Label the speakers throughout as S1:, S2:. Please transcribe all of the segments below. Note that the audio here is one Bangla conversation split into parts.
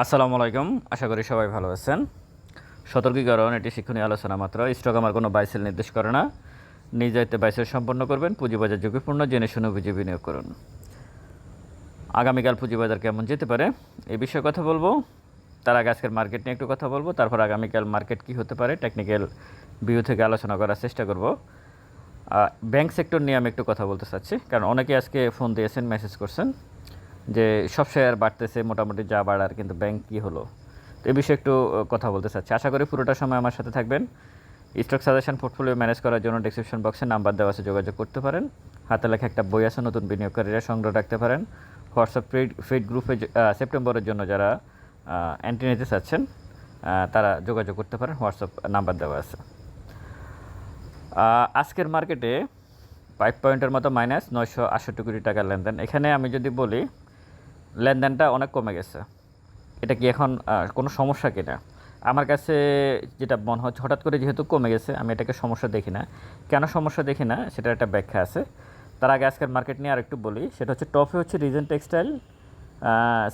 S1: আসসালামু আলাইকুম। আশা করি সবাই ভালো আছেন। সতর্কীকরণ, এটি শিক্ষণীয় আলোচনা মাত্র। স্টক আমার কোনো বাইসেল নির্দেশ করে না। নিজ দায়িত্বে বাইসেল সম্পন্ন করবেন। পুঁজিবাজার ঝুঁকিপূর্ণ, জেনে শুনে বুঝে বিনিয়োগ করুন। আগামীকাল পুঁজিবাজার কেমন যেতে পারে, এ বিষয়ে কথা বলব। তার আগে আজকের মার্কেট নিয়ে একটু কথা বলব। তারপর আগামীকাল মার্কেট কী হতে পারে, টেকনিক্যাল ভিউ থেকে আলোচনা করার চেষ্টা করব। ব্যাংক সেক্টর নিয়ে আমি একটু কথা বলতে চাচ্ছি। কারণ অনেকে আজকে ফোন দিয়েছেন, মেসেজ করছেন। যে সব শেয়ার বাড়তেছে, মোটামুটি যা বাড়ার, কিন্তু ব্যাংক কী হলো? তো এই বিষয়ে একটু কথা বলতে চাচ্ছি। আশা করি পুরোটা সময় আমার সাথে থাকবেন। স্টক সাজেশন পোর্টফোলিও ম্যানেজ করার জন্য ডিসক্রিপশন বক্সে নাম্বার দেওয়া আছে, যোগাযোগ করতে পারেন। হাতে লেখা একটা বই আছে, নতুন বিনিয়োগকারীরা সংগ্রহ রাখতে পারেন। হোয়াটসঅ্যাপ ফিড ফিড গ্রুপে সেপ্টেম্বরের জন্য যারা অ্যান্টি নিতে চাচ্ছেন তারা যোগাযোগ করতে পারেন হোয়াটসঅ্যাপ নাম্বার দেওয়া আছে। আজকের মার্কেটে ফাইভ পয়েন্টের মতো মাইনাস নয়শো আটষট্টি কোটি টাকার লেনদেন। এখানে আমি যদি বলি লেনদেনটা অনেক কমে গেছে। এটা কি এখন কোনো সমস্যা কিনা? আমার কাছে যেটা মনে হচ্ছে, হঠাৎ করে যেহেতু কমে গেছে, আমি এটাকে সমস্যা দেখি না। কেন সমস্যা দেখি না? সেটার একটা ব্যাখ্যা আছে। তার আগে আজকের মার্কেট নিয়ে আরেকটু বলি। সেটা হচ্ছে টপে হচ্ছে Regent textile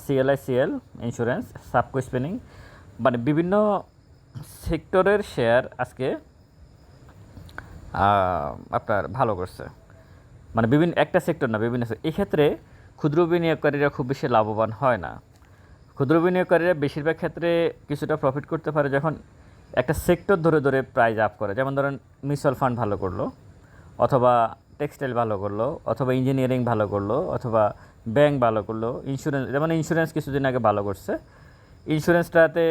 S1: CLI CL insurance সাবকো spinning মানে বিভিন্ন সেক্টরের শেয়ার আজকে আপনার ভালো করছে। মানে বিভিন্ন, একটা সেক্টর না, বিভিন্ন এক্ষেত্রে ক্ষুদ্র বিনিয়োগকারীরা খুব বেশি লাভবান হয় না। ক্ষুদ্র বিনিয়োগকারীরা বেশিরভাগ ক্ষেত্রে কিছুটা প্রফিট করতে পারে যখন একটা সেক্টর ধরে ধরে প্রাইজ আপ করে। যেমন ধরেন মিউচুয়াল ফান্ড ভালো করল, অথবা টেক্সটাইল ভালো করল, অথবা ইঞ্জিনিয়ারিং ভালো করল, অথবা ব্যাংক ভালো করল ইন্স্যুরেন্স যেমন ইন্স্যুরেন্স কিছুদিন আগে ভালো করছে। ইন্স্যুরেন্সটাতে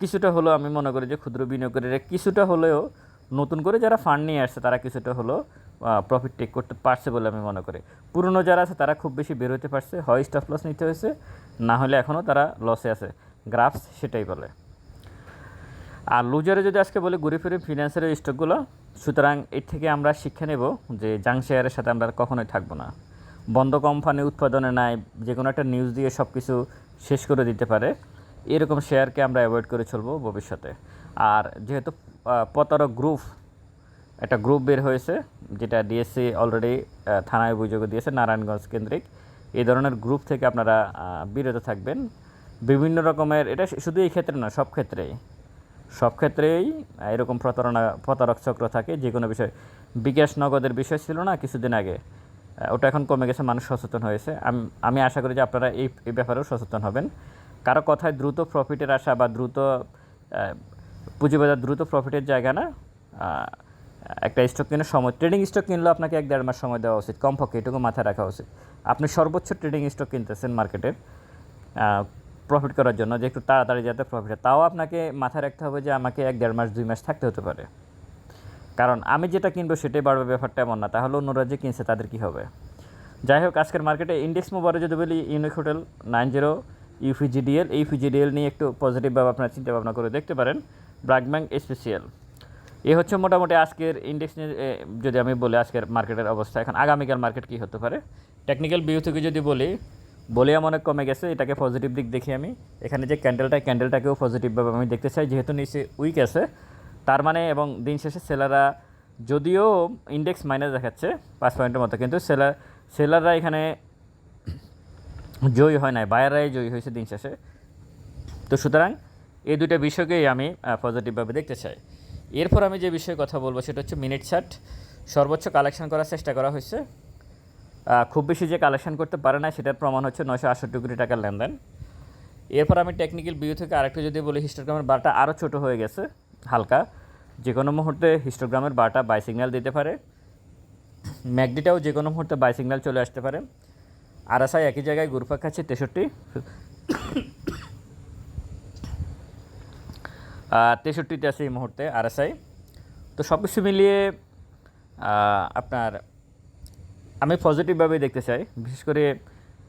S1: কিছুটা হলেও আমি মনে করি যে ক্ষুদ্র বিনিয়োগকারীরা কিছুটা হলেও নতুন করে যারা ফান্ড নিয়ে আসছে তারা কিছুটা হলেও প্রফিট টেক করতে পারছে বলে আমি মনে করি। পুরনো যারা আছে, তারা খুব বেশি বের হতে পারছে, হয় স্টপ লস নিতে হয়েছে, না হলে এখনও তারা লসে আছে। গ্রাফস সেটাই বলে। আর লুজারে যদি আজকে বলি, ঘুরে ফিরে ফিনান্সের স্টকগুলো সুতরাং এর থেকে আমরা শিক্ষা নেব যে জাং শেয়ারের সাথে আমরা কখনোই থাকব না। বন্ধ কোম্পানি উৎপাদনে নাই যে কোনো একটা নিউজ দিয়ে সব কিছু শেষ করে দিতে পারে। এরকম শেয়ারকে আমরা অ্যাভয়েড করে চলবো ভবিষ্যতে। আর যেহেতু প্রতারক গ্রুপ একটা গ্রুপ বের হয়েছে, যেটা ডিএসসি অলরেডি থানায় অভিযোগ দিয়েছে, নারায়ণগঞ্জ কেন্দ্রিক। এই ধরনের গ্রুপ থেকে আপনারা বিরত থাকবেন। বিভিন্ন রকমের, এটা শুধু এই ক্ষেত্রে না সব ক্ষেত্রেই। সব ক্ষেত্রেই এরকম প্রতারণা, প্রতারক চক্র থাকে যে কোনো বিষয়। বিকাশ নগদের বিষয় ছিল না কিছুদিন আগে। ওটা এখন কমে গেছে, মানুষ সচেতন হয়েছে। আমি আশা করি যে আপনারা এই এই ব্যাপারেও সচেতন হবেন। কারও কথায় দ্রুত প্রফিটের আশা বা দ্রুত পুঁজিবাজার দ্রুত প্রফিটের জায়গা না। একটা স্টক কেনার সময় ট্রেডিং স্টক কিনলেও আপনাকে এক দেড় মাস সময় দেওয়া উচিত, কমপক্ষে এটুকু মাথায় রাখা উচিত। আপনি সর্বোচ্চ ট্রেডিং স্টক কিনতেছেন মার্কেটের প্রফিট করার জন্য, যে একটু তাড়াতাড়ি যাতে প্রফিট হয়, তাও আপনাকে মাথায় রাখতে হবে যে আমাকে এক দেড় মাস, দুই মাস থাকতে হতে পারে। কারণ আমি যেটা কিনবো সেটাই বাড়বে, ব্যাপারটা এমন না, তাহলে অন্যরা যে কিনছে তাদের কী হবে? যাই হোক, আজকের মার্কেটে ইন্ডেক্স মোবারে যদি বলি ইউনিক হোটেল নাইন জিরো ইউফিজিডিএল এই ফিজিডিএল নিয়ে একটু পজিটিভভাবে আপনারা চিন্তা ভাবনা করে দেখতে পারেন। ব্র্যাক ব্যাংক স্পেশিয়াল এ হচ্ছে মোটামুটি আজকের ইন্ডেক্স নিয়ে যদি আমি বলি আজকের মার্কেটের অবস্থা, এখন আগামীকাল মার্কেট কী হতে পারে? টেকনিক্যাল ভিউ থেকে যদি বলি ভলিউম অনেক কমে গেছে, এটাকে পজিটিভ দিক দেখি আমি। এখানে যে ক্যান্ডেলটা ক্যান্ডেলটাকেও পজিটিভভাবে আমি দেখতে চাই, যেহেতু নিচে উইক আছে। তার মানে এবং দিন শেষে সেলাররা যদিও ইন্ডেক্স মাইনাস দেখাচ্ছে, পাঁচ পয়েন্টের মতো, কিন্তু সেলার, সেলাররা এখানে জয়ী হয় নাই বায়াররাই জয়ী হয়েছে দিন শেষে। তো সুতরাং, এই দুইটা বিষয়কেই আমি পজিটিভভাবে দেখতে চাই। এরপর আমি যে বিষয়ে কথা বলব সেটা হচ্ছে মিনিট চার্ট সর্বোচ্চ কালেকশন করার চেষ্টা করা হয়েছে। খুব বেশি যে কালেকশন করতে পারে না, সেটার প্রমাণ হচ্ছে নয়শো আটষট্টি কোটি টাকার লেনদেন। এরপর আমি টেকনিক্যাল ভিউ থেকে আরেকটু যদি বলি হিস্টোগ্রামের বারটা আরও ছোট হয়ে গেছে, হালকা। যে কোনো মুহূর্তে হিস্টোগ্রামের বারটা বাই সিগন্যাল দিতে পারে। ম্যাকডিটাও যে কোনো মুহূর্তে বাই সিগন্যাল চলে আসতে পারে। আরএসআই একই জায়গায় গুরুপাক খাচ্ছে তেষট্টি। তেষট্টিতে আছে এই মুহূর্তে আরএসআই। তো সব কিছু মিলিয়ে আপনার, আমি পজিটিভভাবেই দেখতে চাই। বিশেষ করে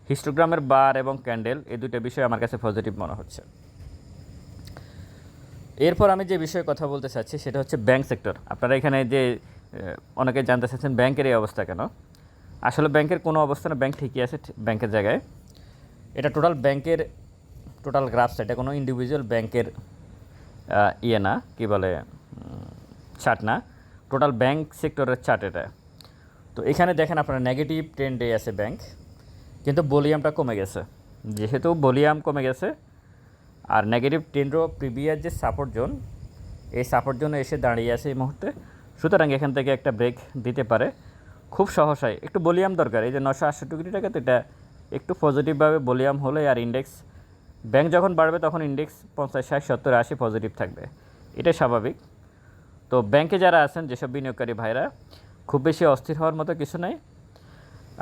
S1: হিস্টোগ্রামের বার এবং ক্যান্ডেল এই দুটো বিষয় আমার কাছে পজিটিভ মনে হচ্ছে। এরপর আমি যে বিষয়ে কথা বলতে চাচ্ছি, সেটা হচ্ছে ব্যাংক সেক্টর আপনারা এখানে যে অনেকে জানতে চাচ্ছেন ব্যাংকের এই অবস্থা কেন? আসলে ব্যাংকের কোনো অবস্থা না ব্যাংক ঠিকই আছে ব্যাংকের জায়গায়। এটা টোটাল ব্যাংকের টোটাল গ্রাফস এটা কোনো ইন্ডিভিজুয়াল ব্যাংকের ইয়ে না, কী বলে চার্ট না টোটাল ব্যাংক সেক্টরের চার্ট এটা। তো এখানে দেখেন আপনার নেগেটিভ ট্রেন্ডে আছে ব্যাংক কিন্তু ভলিউমটা কমে গেছে। যেহেতু ভলিউম কমে গেছে, আর নেগেটিভ রো প্রিভিয়াস যে সাপোর্ট জোন এই সাপোর্ট জোনে এসে দাঁড়িয়ে আছে এই মুহূর্তে। সুতরাং এখান থেকে একটা ব্রেক দিতে পারে। খুব সহসায় একটু বলিয়াম দরকার। এই যে নশো আটষট্টি কোটি টাকা, তো এটা একটু পজিটিভভাবে বলিয়াম হলে আর ইন্ডেক্স ব্যাংক যখন বাড়বে তখন ইন্ডেক্স পঞ্চাশ, ষাট, সত্তর, আশি পজিটিভ থাকবে। এটাই স্বাভাবিক। তো ব্যাংকে যারা আছেন, যেসব বিনিয়োগকারী ভাইরা, খুব বেশি অস্থির হওয়ার মতো কিছু নেই।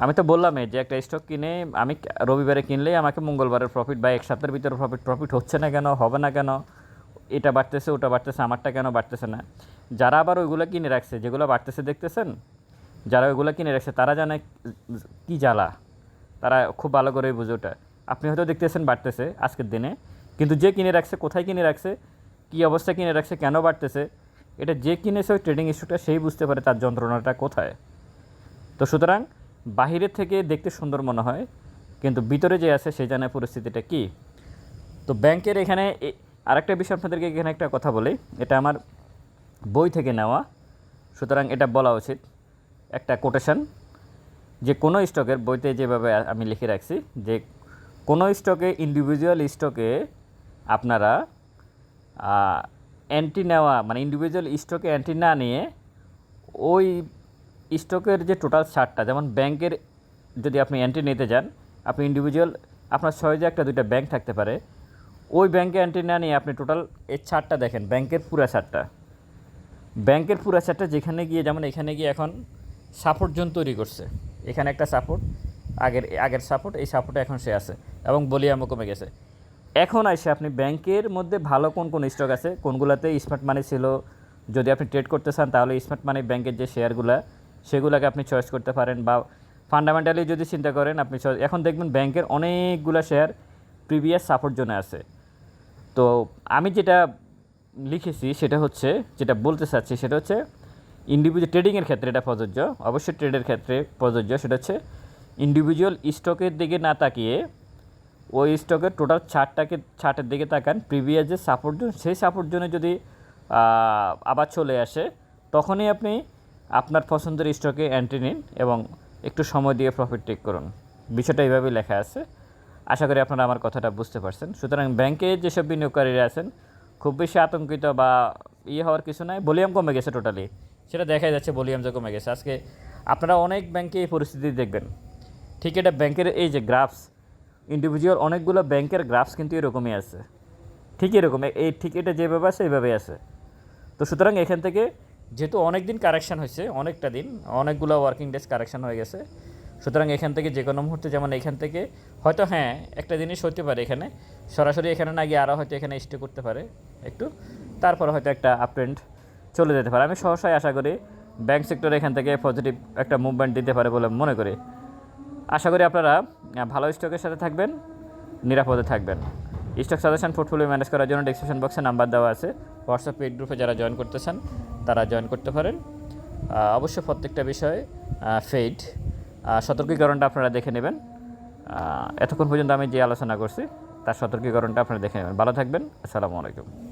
S1: আমি তো বললামই যে একটা স্টক কিনে আমি রবিবারে কিনলেই আমাকে মঙ্গলবারের প্রফিট বা এক সপ্তাহের ভিতরে প্রফিট প্রফিট হচ্ছে না কেন, হবে না কেন, এটা বাড়তেছে, ওটা বাড়তেছে, আমারটা কেন বাড়তেছে না? যারা আবার ওইগুলো কিনে রাখছে, যেগুলো বাড়তেছে দেখতেছেন? যারা ওইগুলো কিনে রাখছে, তারা জানে কি জ্বালা? তারা খুব ভালো করেই বুঝে ওটা আপনি হয়তো দেখতেছেন বাড়তেছে আজকের দিনে, কিন্তু যে কিনে রাখছে, কোথায় কিনে রাখছে, কী অবস্থা কিনে রাখছে, কেন বাড়তেছে, এটা যে কিনেছে ওই ট্রেডিং ইস্যুটা সেই বুঝতে পারে তার যন্ত্রণাটা কোথায়। তো সুতরাং বাহিরের থেকে দেখতে সুন্দর মনে হয়, কিন্তু ভিতরে যে আছে সে জানে পরিস্থিতিটা কী? তো ব্যাংকের এখানে আরেকটা বিষয় আপনাদেরকে এখানে একটা কথা বলি, এটা আমার বই থেকে নেওয়া, সুতরাং এটা বলা উচিত, একটা কোটেশন, যে কোনো স্টকের বইতে যেভাবে আমি লিখে রাখছি, যে কোনো স্টকে ইন্ডিভিজুয়াল স্টকে আপনারা অ্যান্টি নেওয়া মানে ইন্ডিভিজুয়াল স্টকে অ্যান্টি না নিয়ে ওই স্টকের যে টোটাল ছাড়টা, যেমন ব্যাংকের যদি আপনি অ্যান্টি নিতে যান, আপনি ইন্ডিভিজুয়াল আপনার সহজে একটা দুইটা ব্যাংক থাকতে পারে। ওই ব্যাংকে অ্যান্টি না নিয়ে আপনি টোটাল এর ছাড়টা দেখেন, ব্যাংকের পুরা ছাড়টা। ব্যাংকের পুরা ছাড়টা যেখানে গিয়ে, যেমন এখানে গিয়ে এখন সাপোর্ট জোন তৈরি করছে। এখানে একটা সাপোর্ট আগের আগের সাপোর্ট এই সাপোর্টে এখন সে আছে এবং বলিয়ামও কমে গেছে। এখন আসে আপনি ব্যাংকের মধ্যে ভালো কোন কোন স্টক আছে? কোনগুলোতে স্মার্ট মানি ছিল? যদি আপনি ট্রেড করতে চান, তাহলে স্মার্ট মানি ব্যাংকের যে শেয়ারগুলো সেগুলোকে আপনি চয়েস করতে পারেন বা ফান্ডামেন্টালি যদি চিন্তা করেন, আপনি এখন দেখবেন ব্যাংকের অনেকগুলো শেয়ার প্রিভিয়াস সাপোর্ট জোনে আছে। তো আমি যেটা লিখেছি, সেটা হচ্ছে, যেটা বলতে চাচ্ছি, সেটা হচ্ছে ইন্ডিভিজুয়াল ট্রেডিংয়ের ক্ষেত্রে এটা প্রযোজ্য, অবশ্যই ট্রেডের ক্ষেত্রে প্রযোজ্য, সেটা হচ্ছে ইন্ডিভিজুয়াল স্টকের দিকে না তাকিয়ে, ওই স্টকের টোটাল ছাড়টাকে ছার্টের দিকে তাকান, প্রিভিয়াস যে সাপোর্ট জোন, সেই সাপোর্ট জোনে যদি আবার চলে আসে, তখনই আপনি আপনার পছন্দের স্টকে এন্ট্রি নিন এবং একটু সময় দিয়ে প্রফিট টেক করুন। বিষয়টা এইভাবেই লেখা আছে। আশা করি আপনারা আমার কথাটা বুঝতে পারছেন। সুতরাং ব্যাংকে যেসব বিনিয়োগকারীরা আছেন, খুব বেশি আতঙ্কিত বা ইয়ে হওয়ার কিছু নাই। ভলিউম কমে গেছে টোটালি সেটা দেখা যাচ্ছে, ভলিউম যে কমে গেছে। আজকে আপনারা অনেক ব্যাংকে এই পরিস্থিতি দেখবেন। ঠিক এটা ব্যাংকের এই যে গ্রাফস ইন্ডিভিজুয়াল অনেকগুলো ব্যাংকের গ্রাফস কিন্তু এরকমই আছে। ঠিক এরকম এই ঠিক এটা যেভাবে আছে, এইভাবেই আছে। তো সুতরাং এখান থেকে যেহেতু অনেক দিন কারেকশান হয়েছে, অনেকটা দিন, অনেকগুলো ওয়ার্কিং ডেজ কারেকশান হয়ে গেছে, সুতরাং এখান থেকে যে কোনো মুহূর্তে যেমন এখান থেকে, হয়তো হ্যাঁ একটা জিনিস হতে পারে এখানে, সরাসরি এখানে না গিয়ে আরও হয়তো এখানে স্টে করতে পারে একটু, তারপর হয়তো একটা আপট্রেন্ড চলে যেতে পারে। আমি সহসাই আশা করি ব্যাংক সেক্টর এখান থেকে পজিটিভ একটা মুভমেন্ট দিতে পারে বলে মনে করি। আশা করি আপনারা ভালো স্টকের সাথে থাকবেন নিরাপদে থাকবেন। স্টক সাজেশন পোর্টফোলিও ম্যানেজ করার জন্য ডিসক্রিপশন বক্সে নাম্বার দেওয়া আছে। হোয়াটসঅ্যাপ পেড গ্রুপে যারা জয়েন করতে চান তারা জয়েন করতে পারেন। আহ, অবশ্যই প্রত্যেকটা বিষয় ফেড সতর্কীকরণটা আপনারা দেখে নেবেন। এতক্ষণ পর্যন্ত আমি যে আলোচনা করছি তার সতর্কীকরণটা আপনারা দেখে নেবেন। ভালো থাকবেন আসসালামু আলাইকুম।